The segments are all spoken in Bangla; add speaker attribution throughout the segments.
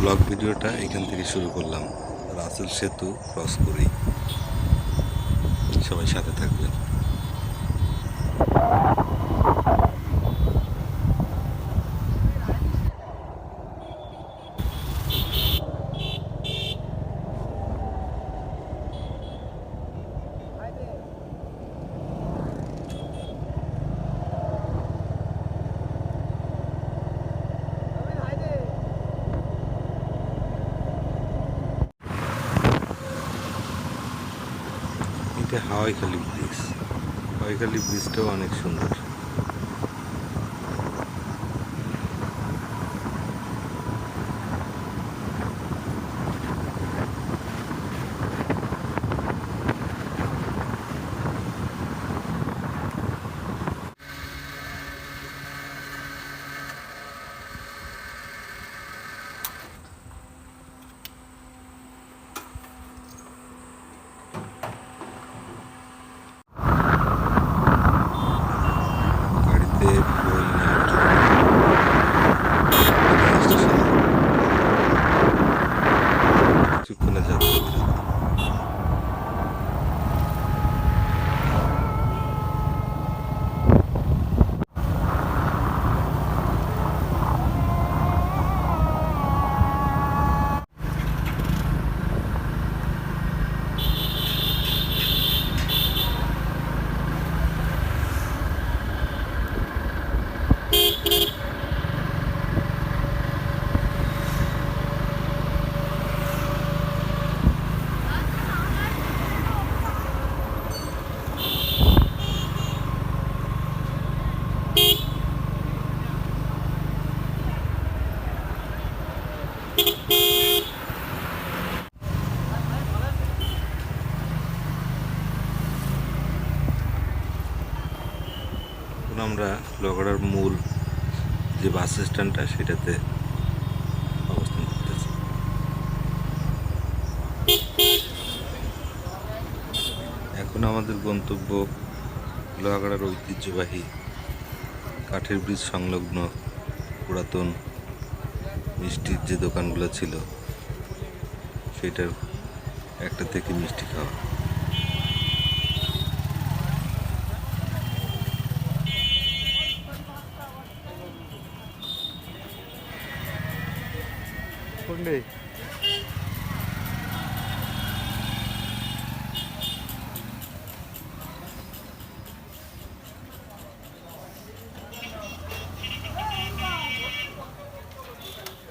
Speaker 1: ব্লগ ভিডিওটা এখান থেকে শুরু করলাম। রাসেল সেতু ক্রস করেই। সবাই সাথে থাকবেন। এটা হাওয়াইখালি ব্রিজ। হাওয়াইখালি ব্রিজটাও অনেক সুন্দর। আমরা লগড়ার মূল যে বাস স্ট্যান্ডটা সেটাতে অবস্থান করতেছি। এখন আমাদের গন্তব্য লোহাগড়ার ঐতিহ্যবাহী কাঠের ব্রিজ সংলগ্ন পুরাতন মিষ্টির যে দোকানগুলো ছিল সেটার একটা থেকে মিষ্টি খাওয়া।
Speaker 2: কোনটি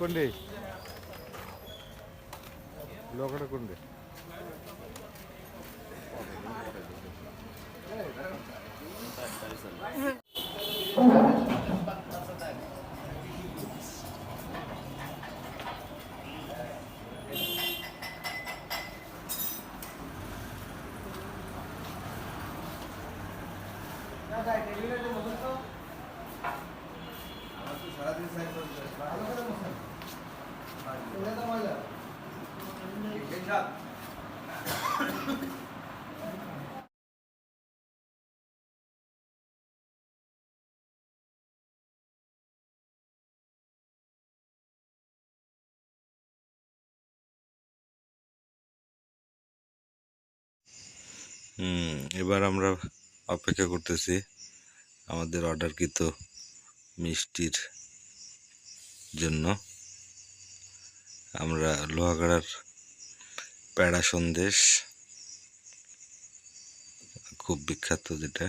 Speaker 2: లోకడకుండి లోకడకుండి Gracias.
Speaker 1: হুম, এবার আমরা অপেক্ষা করতেছি। আমাদের অর্ডারকৃত মিষ্টির জন্য। আমরা লোহাগাড়ার প্যাড়া সন্দেশ, খুব বিখ্যাত যেটা।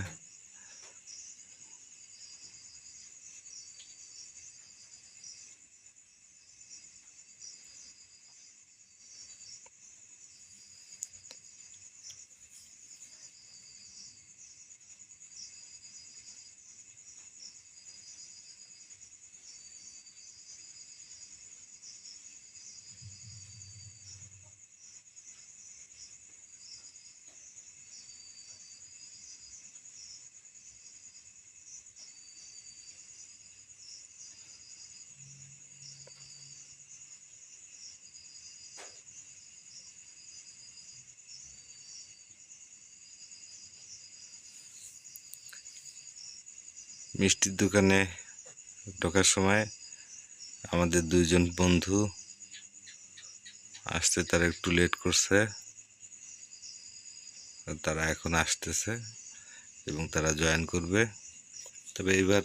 Speaker 1: মিষ্টির দোকানে ঢোকার সময় আমাদের দুইজন বন্ধু আসতে তারা একটু লেট করছে। তারা এখন আসতেছে এবং তারা জয়েন করবে। তবে এবার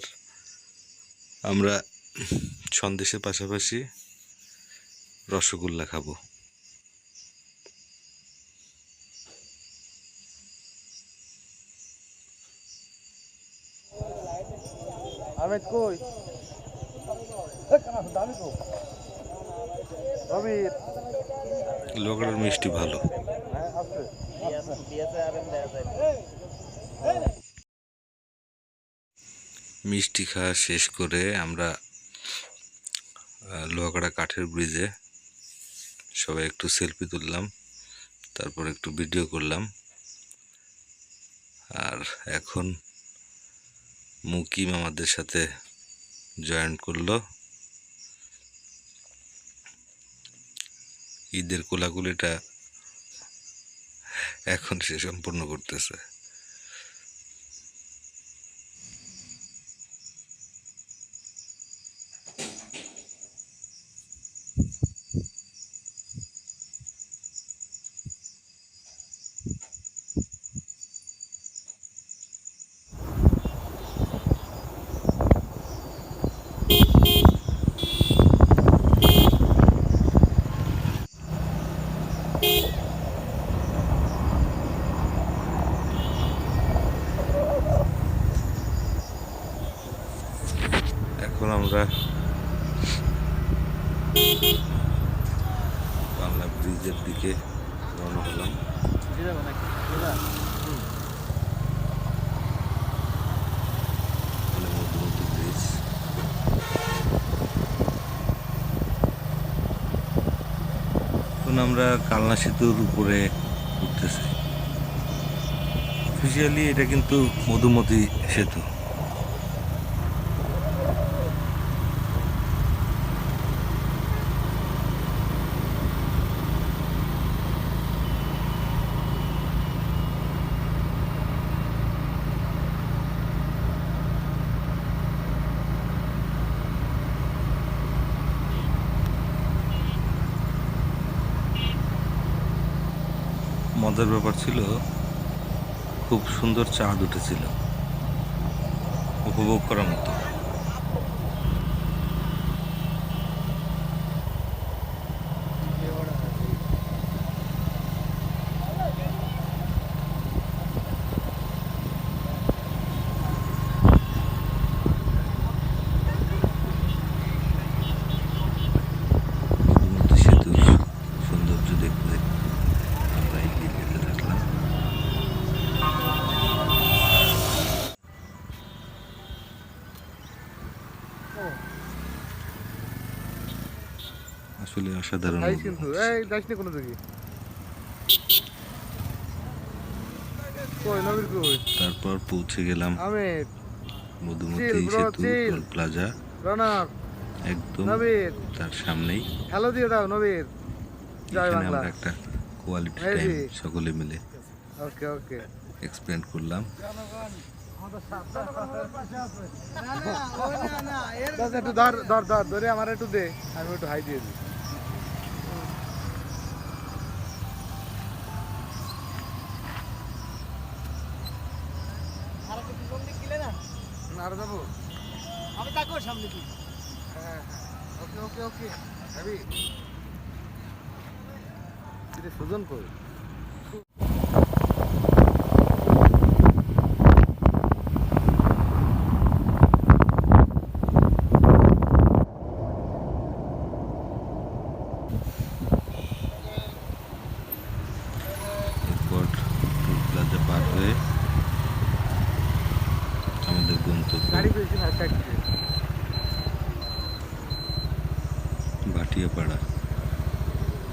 Speaker 1: আমরা সন্দেশের পাশাপাশি রসগোল্লা খাব।
Speaker 2: আহমেদ কই?
Speaker 1: লোকের মিষ্টি ভালো।
Speaker 2: হ্যাঁ
Speaker 1: মিষ্টি খাওয়া শেষ করে আমরা আহ, লোহাগাড়া কাঠের ব্রিজে সবাই একটু সেলফি তুললাম তারপর একটু ভিডিও করলাম। আর এখন মুকিম আমাদের সাথে জয়েন করল। ঈদের কোলাকুলিটা এখন সে সম্পূর্ণ করতেছে এখন আমরা বাংলা ব্রিজের দিকে রওনা হলাম। মানে এখন আমরা কালনা সেতুর উপরে উঠতেছি। অফিসিয়ালি এটা কিন্তু মধুমতি সেতু। মজার ব্যাপার ছিল খুব সুন্দর চাঁদ উঠেছিল। উপভোগ করার মতো। আসলে অসাধারণ
Speaker 2: খাইস কিন্তু এই যাইস না কোনো দিকে। কই নবীর কই?
Speaker 1: তারপর পৌঁছে গেলাম মধুমতি সেতু টোল প্লাজা। একদম তার সামনেই।
Speaker 2: হ্যালো দিয়ে দাও নবীর জয় বাংলা।
Speaker 1: একটা কোয়ালিটি টাইম সকলে মিলে
Speaker 2: ওকে ওকে।
Speaker 1: এক্সপ্লেন করলাম।
Speaker 2: একটু ধর ধর ধর ধরে আমার একটু দে আমি একটু হাই দিয়ে দিই।
Speaker 3: তাকেও
Speaker 2: হ্যাঁ হ্যাঁ। ওকে ওকে ওকে। এটা সুজন কই?
Speaker 1: প্লাজা আমাদের গন্তব্য
Speaker 2: গাড়ি পেয়েছি না সাইড থেকে
Speaker 1: ভাটিয়াপাড়া।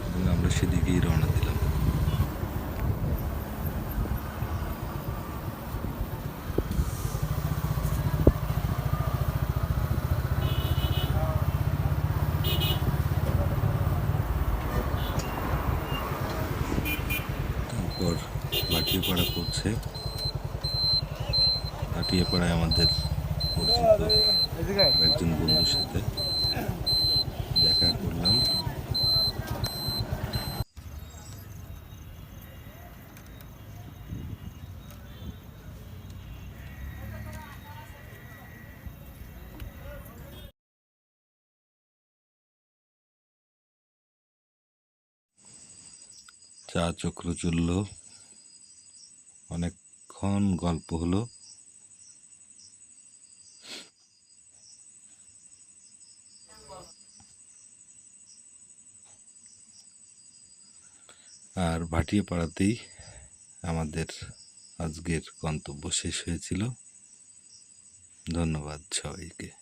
Speaker 1: এবং আমরা সেদিকেই রওনা দিলাম। তারপর ভাটিয়াপাড়া পৌঁছে ভাটিয়াপাড়ায় আমাদের একজন বন্ধুর সাথে। করলাম। চা চক্র চলল। অনেকক্ষণ গল্প হলো। আর ভাটিয়ে পাড়াতেই আমাদের আজকের গন্তব্য শেষ হয়েছিল। ধন্যবাদ সবাইকে।